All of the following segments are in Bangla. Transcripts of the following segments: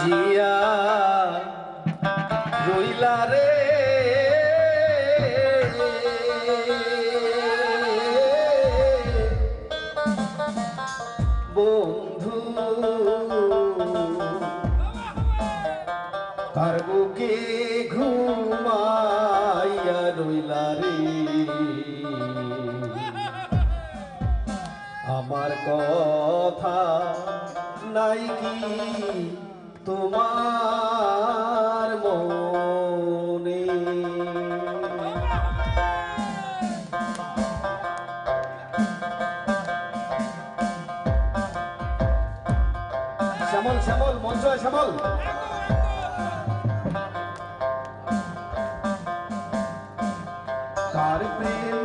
জিয়া রইলা রে। বন্ধু কার বুকে ঘুমাইয়া রইলা রে? আমার কথা নাই কি তোমার মনে। শ্যামল শ্যামল মঞ্চ শ্যামল। কার প্রেমে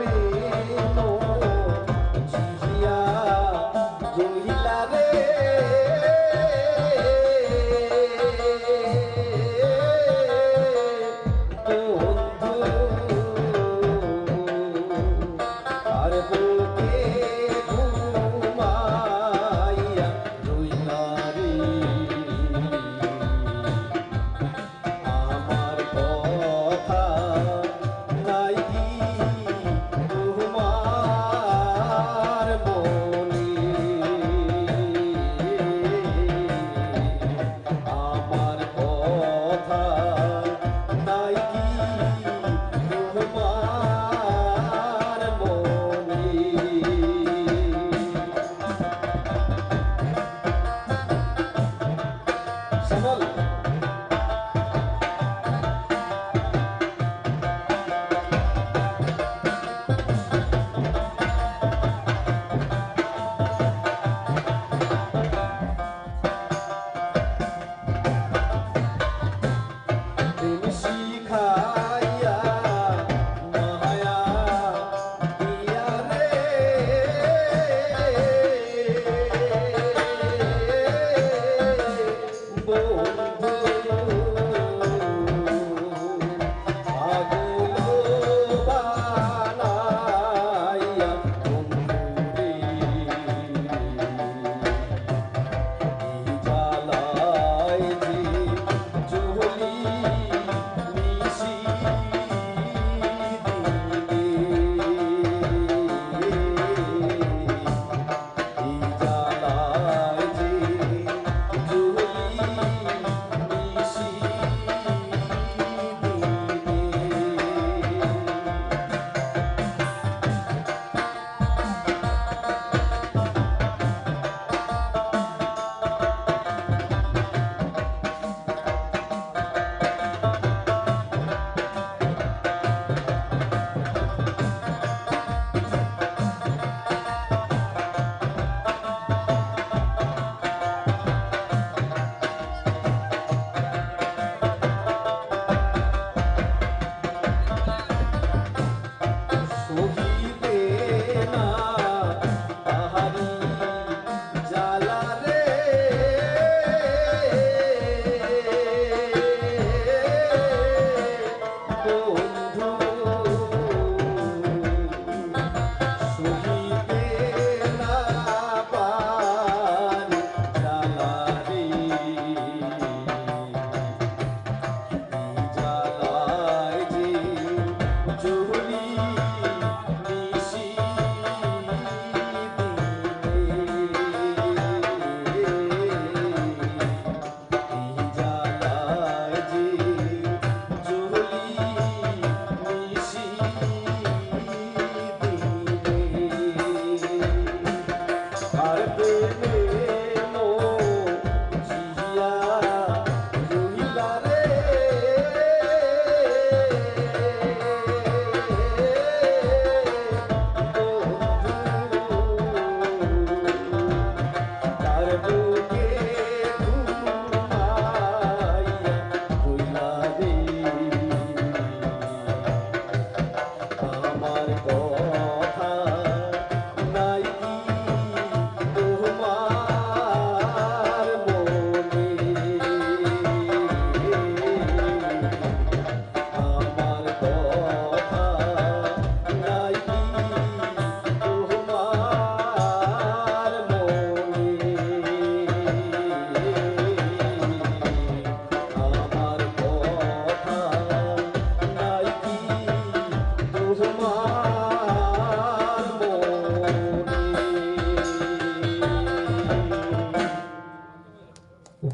I'm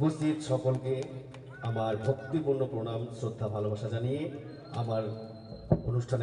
উপস্থিত সকলকে আমার ভক্তিপূর্ণ প্রণাম শ্রদ্ধা ভালোবাসা জানিয়ে আমার অনুষ্ঠানে